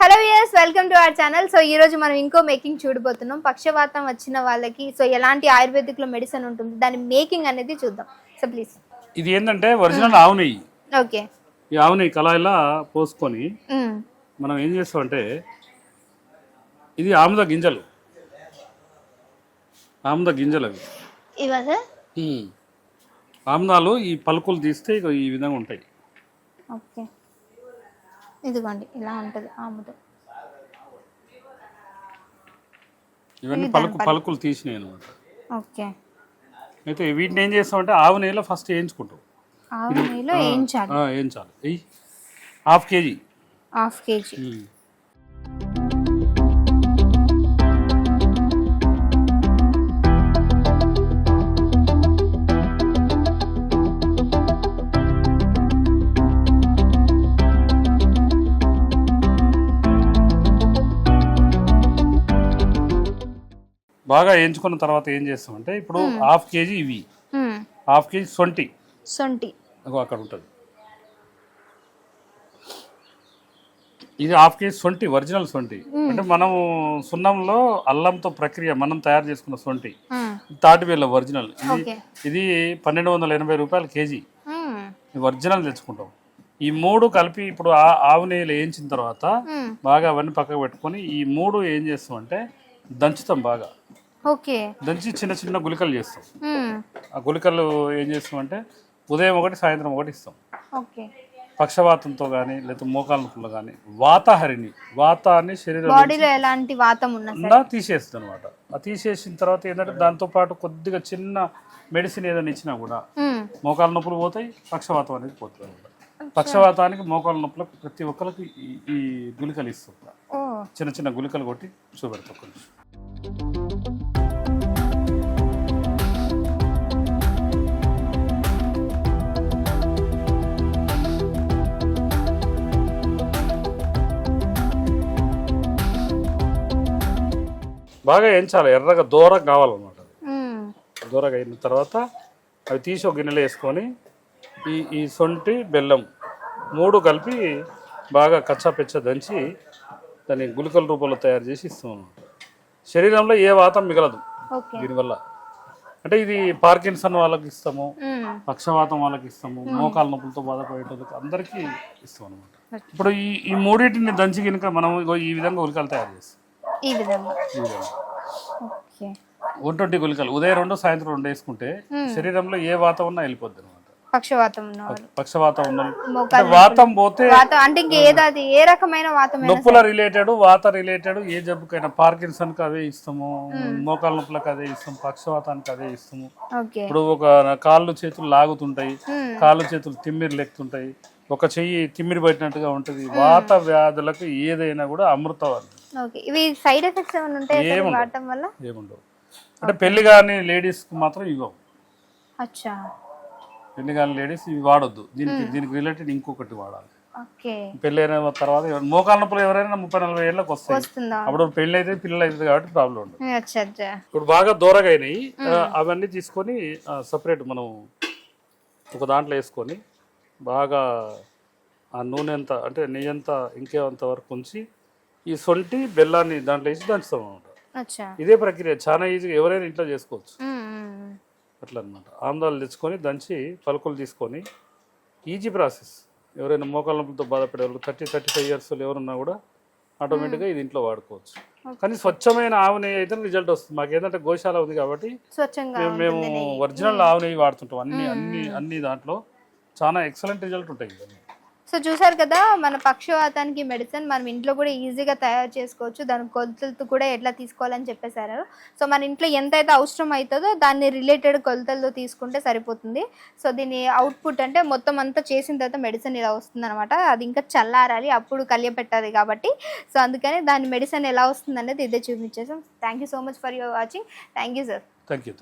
Viewers welcome to our channel so ఈ రోజు మనం ఇంకో మేకింగ్ చూడబోతున్నాం. పక్షవాతం వచ్చిన వాళ్ళకి సో ఎలాంటి ఆయుర్వేదిక్లో మెడిసిన్ ఉంటుంది దాని మేకింగ్ అనేది చూద్దాం. సో ప్లీజ్ ఇది ఏంటంటే ఒరిజినల్ ఆవు నెయ్యి. ఓకే ఈ ఆవు నెయ్యి కళాయిలా పోసుకొని మనం ఏం చేస్తామంటే ఇది ఆముద గింజలు. ఆముద గింజలు అవి. ఇవా సార్? ఆముదాలు ఈ పలుకులు తీస్తే ఈ విధంగా ఉంటాయి. ఓకే ఇదిగోండి ఇలా ఉంటుంది ఆముదం ఇవన్నీ పలుకు పలుకులు తీసినాయి అనమాట ఓకే. అయితే వీటిని ఏం చేస్తామంటే ఆవు నెయ్యిలో ఫస్ట్ వేయించుకుంటాం. ఆవు నెయ్యిలో వేయించాలి. వేయించాలి. Half KG. Half KG. బాగా వేయించుకున్న తర్వాత ఏం చేస్తామంటే ఇప్పుడు హాఫ్ కేజీ ఇవి. హాఫ్ కేజీ సొంటి. సొంటి. అక్కడ ఉంటుంది. ఇది హాఫ్ కేజీ సొంటి ఒరిజినల్ సొంటి. అంటే మనం సున్నంలో అల్లంతో ప్రక్రియ మనం తయారు చేసుకున్న సొంటి. తాటివేళ్ళ ఒరిజినల్. ఇది పన్నెండు వందల ఎనభై రూపాయలు కేజీ. ఒరిజినల్ తెచ్చుకుంటాం. ఈ మూడు కలిపి ఇప్పుడు ఆ ఆవు నెయ్యిలో వేయించిన తర్వాత బాగా అవన్నీ పక్కకు పెట్టుకొని ఈ మూడు ఏం చేస్తామంటే దంచుతాం బాగా. ఓకే. దంచి చిన్న చిన్న గుళికలు చేస్తాం. ఆ గుళికలు ఏం చేస్తామంటే ఉదయం ఒకటి సాయంత్రం ఒకటి ఇస్తాం. ఓకే. పక్షవాతంతో కానీ లేకపోతే మోకాల నొప్పులు కానీ వాతాహరిణి వాతాన్ని శరీరం బాడీలో ఎలాంటి వాతం ఉన్నా తీసేస్తుంది అనమాట ఆ తీసేసిన తర్వాత ఏంటంటే దాంతో పాటు కొద్దిగా చిన్న మెడిసిన్ ఏదైనా ఇచ్చినా కూడా. మోకాల నొప్పులు పోతాయి పక్షవాతం అనేది పోతుంది అనమాట. పక్షవాతానికి మోకాల నొప్పులకు ప్రతి ఒక్కరికి ఈ గుళికలు ఇస్తాం. చిన్న చిన్న గుళికలు కొట్టి చూపెడతాం. కొంచెం బాగా వేయించాలి ఎర్రగా దూరం కావాలన్నమాట. దూరగా అయిన తర్వాత అవి తీసి ఒక గిన్నెలో వేసుకొని ఈ ఈ సొంటి బెల్లం మూడు కలిపి బాగా కచ్చా పెచ్చ దంచి దాన్ని గుళికల రూపంలో తయారు చేసి ఇస్తాం శరీరంలో ఏ వాతం మిగలదు. దీనివల్ల. అంటే ఇది పార్కిన్సన్ వాళ్ళకి ఇస్తాము. పక్షవాతం వాళ్ళకి ఇస్తాము మోకాల నొప్పులతో బాధపడేటోళ్ళకి అందరికీ ఇస్తాం అనమాట ఇప్పుడు ఈ ఈ మూడింటిని దంచి కనుక మనం ఈ విధంగా గుళికలు తయారు చేస్తాం. ఈ విధంగా. ఓకే. వన్ ట్వంటీ గుళికలు. ఉదయం రెండు సాయంత్రం రెండు వేసుకుంటే శరీరంలో ఏ వాతం ఉన్నా వెళ్ళిపోద్ది అనమాట పక్షవాతం పక్షవాతం ఉన్న వాతం పోతే అంటే ఏ రకమైన వాతం నొప్పుల రిలేటెడ్ వాత రిలేటెడ్ ఏ జబ్బుకైనా పార్కిన్సన్కి అదే ఇస్తాము మోకాల నొప్పులకు అదే ఇస్తాం పక్షవాతానికి అదే ఇస్తాము. ఇప్పుడు ఒక కాళ్ళు చేతులు లాగుతుంటాయి కాళ్ళు చేతులు తిమ్మిరి లెక్కుతుంటాయి. ఒక చెయ్యి తిమ్మిరి పట్టినట్టుగా ఉంటుంది. వాత వ్యాధులకు ఏదైనా కూడా అమృతవాది ఓకే. ఇవి సైడ్ ఎఫెక్ట్స్ ఏమైనా ఉంటాయా సార్ ఏముండవు. వాడటం వల్ల? ఏముండవు. అంటే పెళ్ళి కాని లేడీస్కి మాత్రం అచ్చా. పెళ్ళి కాని లేడీస్ ఇవి వాడొద్దు. దీనికి దీనికి రిలేటెడ్ ఇంకొకటి వాడాలి. ఓకే. పెళ్ళి అయిన తర్వాత ఎవరు- మోకాళ్ళ నొప్పులు ఎవరైనా ముప్పై నలభై ఏళ్ళకి వస్తాయి. వస్తుందా? అప్పుడు పెళ్ళి అయితే పిల్లలు అవుతుంది కాబట్టి ప్రాబ్లం ఉండదు. అచ్చా అచ్చా. ఇప్పుడు బాగా దూరగా అయినాయి ఆ, అవన్నీ తీసుకొని సపరేట్ మనం ఒక దాంట్లో వేసుకొని బాగా ఆ నూనె అంతా అంటే నెయ్యి అంతా ఇంకేంత వరకు ఉంచి ఈ సొంటి బెల్లాన్ని దాంట్లో వేసి దంచుతాం అనమాట ఇదే ప్రక్రియ. చాలా ఈజీగా ఎవరైనా ఇంట్లో చేసుకోవచ్చు. అట్లా అనమాట ఆందాలు తెచ్చుకొని దంచి పలుకులు తీసుకొని ఈజీ ప్రాసెస్. ఎవరైనా మోకాళ్ళ నొప్పులతో బాధపడే వాళ్ళు థర్టీ థర్టీ ఫైవ్ ఇయర్స్ ఎవరున్నా కూడా ఆటోమేటిక్గా ఇది ఇంట్లో వాడుకోవచ్చు. కానీ స్వచ్ఛమైన ఆవు నెయ్యి అయితే రిజల్ట్ వస్తుంది. మాకు ఏంటంటే గోశాల ఉంది కాబట్టి మేము ఒరిజినల్ ఆవు నెయ్యి వాడుతుంటాం. అన్ని అన్ని అన్ని దాంట్లో చాలా ఎక్సలెంట్ రిజల్ట్ ఉంటాయి ఇవన్నీ. సో చూసారు కదా మన పక్షవాతానికి మెడిసిన్ మనం ఇంట్లో కూడా ఈజీగా తయారు చేసుకోవచ్చు. దాని కొలతలతో కూడా ఎట్లా తీసుకోవాలని చెప్పేశారు. సో మన ఇంట్లో ఎంత అయితే అవసరం అవుతుందో దాన్ని రిలేటెడ్ కొలతలతో తీసుకుంటే సరిపోతుంది. సో దీని అవుట్పుట్ అంటే మొత్తం అంతా చేసిన తర్వాత మెడిసిన్ ఇలా వస్తుంది అనమాట అది ఇంకా చల్లారాలి అప్పుడు కలియపెట్టాలి కాబట్టి. సో అందుకని దాని మెడిసిన్ ఎలా వస్తుంది అనేది ఇదే చూపించేసాం thank you so much for your watching thank you sir thank you